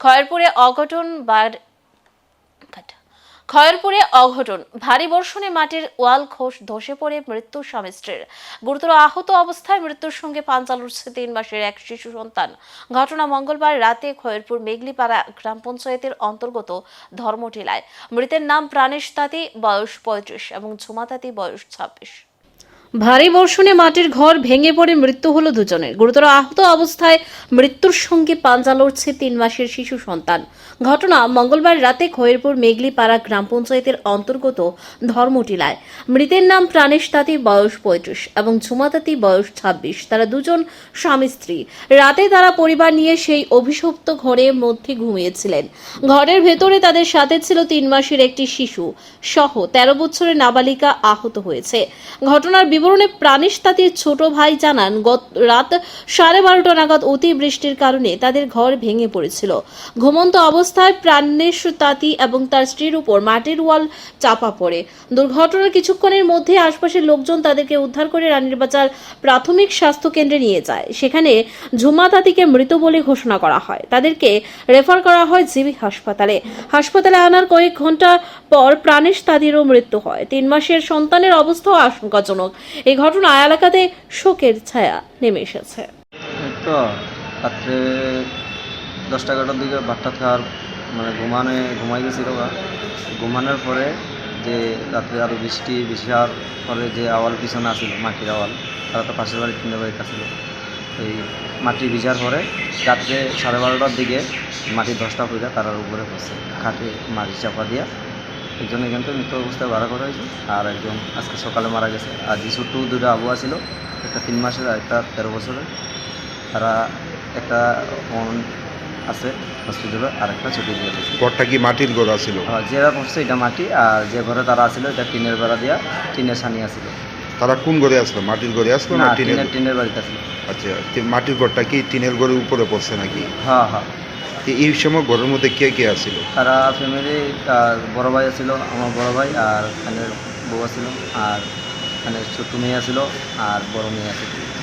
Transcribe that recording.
খয়েরপুরে অঘটন বার খয়েরপুরে অঘটন, ভারী বর্ষণে মাটির ওয়াল খোস ধসে পড়ে মৃত্যু স্বামী গুরুতর আহত অবস্থায় মৃত্যুর সঙ্গে পাঞ্জা লড়ছে তিন মাসের এক শিশু সন্তান। ঘটনা মঙ্গলবার রাতে খয়েরপুর মেঘলিপাড়া গ্রাম পঞ্চায়েতের অন্তর্গত ধর্মটিলায়। মৃতের নাম প্রাণেশ তাঁতি, বয়স পঁয়ত্রিশ এবং ঝুমা তাঁতি, বয়স ছাব্বিশ। ভারী বর্ষণে মাটির ঘর ভেঙে পড়ে, মৃত্যু হলো দুজনের। গুরুতর আহত অবস্থায় মৃত্যুর সঙ্গে পাঞ্জা লড়ছে তিন মাসের শিশু সন্তান। ঘটনা মঙ্গলবার রাতে খয়েরপুর মেঘলিপাড়া গ্রাম পঞ্চায়েতের অন্তর্গত ধর্মটিলায়। মৃতের নাম প্রাণেশ তাঁতি, বয়স পঁয়ত্রিশ এবং ঝুমা তাঁতি, বয়স ছাব্বিশ। তারা দুজন স্বামী স্ত্রী। রাতে তারা পরিবার নিয়ে সেই অভিশপ্ত ঘরের মধ্যে ঘুমিয়েছিলেন। ঘরের ভেতরে তাদের সাথে ছিল তিন মাসের একটি শিশু। সহ তেরো বছরের নাবালিকা আহত হয়েছে। ঘটনার বিবরণে প্রাণেশ তাঁতির ছোট ভাই জানান, গত রাত সাড়ে বারোটা নাগাদ অতিবৃষ্টির কারণে তাদের ঘর ভেঙে পড়েছিল। ঘুমন্ত অবস্থায় প্রাণেশ তাঁতি এবং তার স্ত্রীর উপর মাটির ওয়াল চাপা পড়ে। দুর্ঘটনার কিছুক্ষণের মধ্যে আশপাশের লোকজন তাদেরকে উদ্ধার করে রানীর বাজার প্রাথমিক স্বাস্থ্য কেন্দ্রে নিয়ে যায়। সেখানে ঝুমা তাঁতিকে মৃত বলে ঘোষণা করা হয়। তাদেরকে রেফার করা হয় জিবি হাসপাতালে। হাসপাতালে আনার কয়েক ঘণ্টা পর প্রাণেশ তাঁতিরও মৃত্যু হয়। তিন মাসের সন্তানের অবস্থাও আশঙ্কাজনক। এই ঘটনায় এলাকাতে শোকের ছায়া নেমে এসেছে। তো রাত্রে দশটা এগারোটার দিকে ভাতটা মানে ঘুমানো ঘুমাই গেছিল ঘুমানোর পরে যে রাত্রে আরও বৃষ্টি বেশি হওয়ার পরে যে আওয়াল পিছনে আসছিল মাটির আওয়াল, তারা তো পাশের বাড়ি তিনটে বাড়িতে আসছিল এই মাটি ভিজার পরে রাত্রে সাড়ে বারোটার দিকে মাটি দশটা পড়ে তারার উপরে পড়ছে, খাটে মাটি চাপা দিয়া একজন এখান থেকে মৃত অবস্থায় ভাড়া করা হয়েছে। আর একজন আজকে সকালে মারা গেছে। আর যে ছোট্ট দুটো আবহাওয়া ছিল একটা তিন মাসের আর একটা তেরো বছরের। তারা একটা আছে হসপিটালে আর একটা ছুটি দিয়ে দিয়েছে ঘরটা কি মাটির ঘর ছিল আর যেটা করছে এটা মাটি আর যে ঘরে তারা আছিল এটা টিনের বেড়া দিয়া টিনের সানি আছিল। তারা কোন ঘরে আসলো? মাটির ঘরে আসলো না টিনের টিনের বাড়িতে আছিল। আচ্ছা মাটির ঘরটা কি টিনের ঘরের উপরে পড়ছে নাকি? হ্যাঁ হ্যাঁ। এই সময় ঘরের মধ্যে কে কে আছিল? তারা ফ্যামিলি তার বড় ভাই আছিল, আমার বড় ভাই আর এখানে বউ আছিল, আর এখানে ছোট মেয়ে আছিল, আর বড় মেয়ে আছিল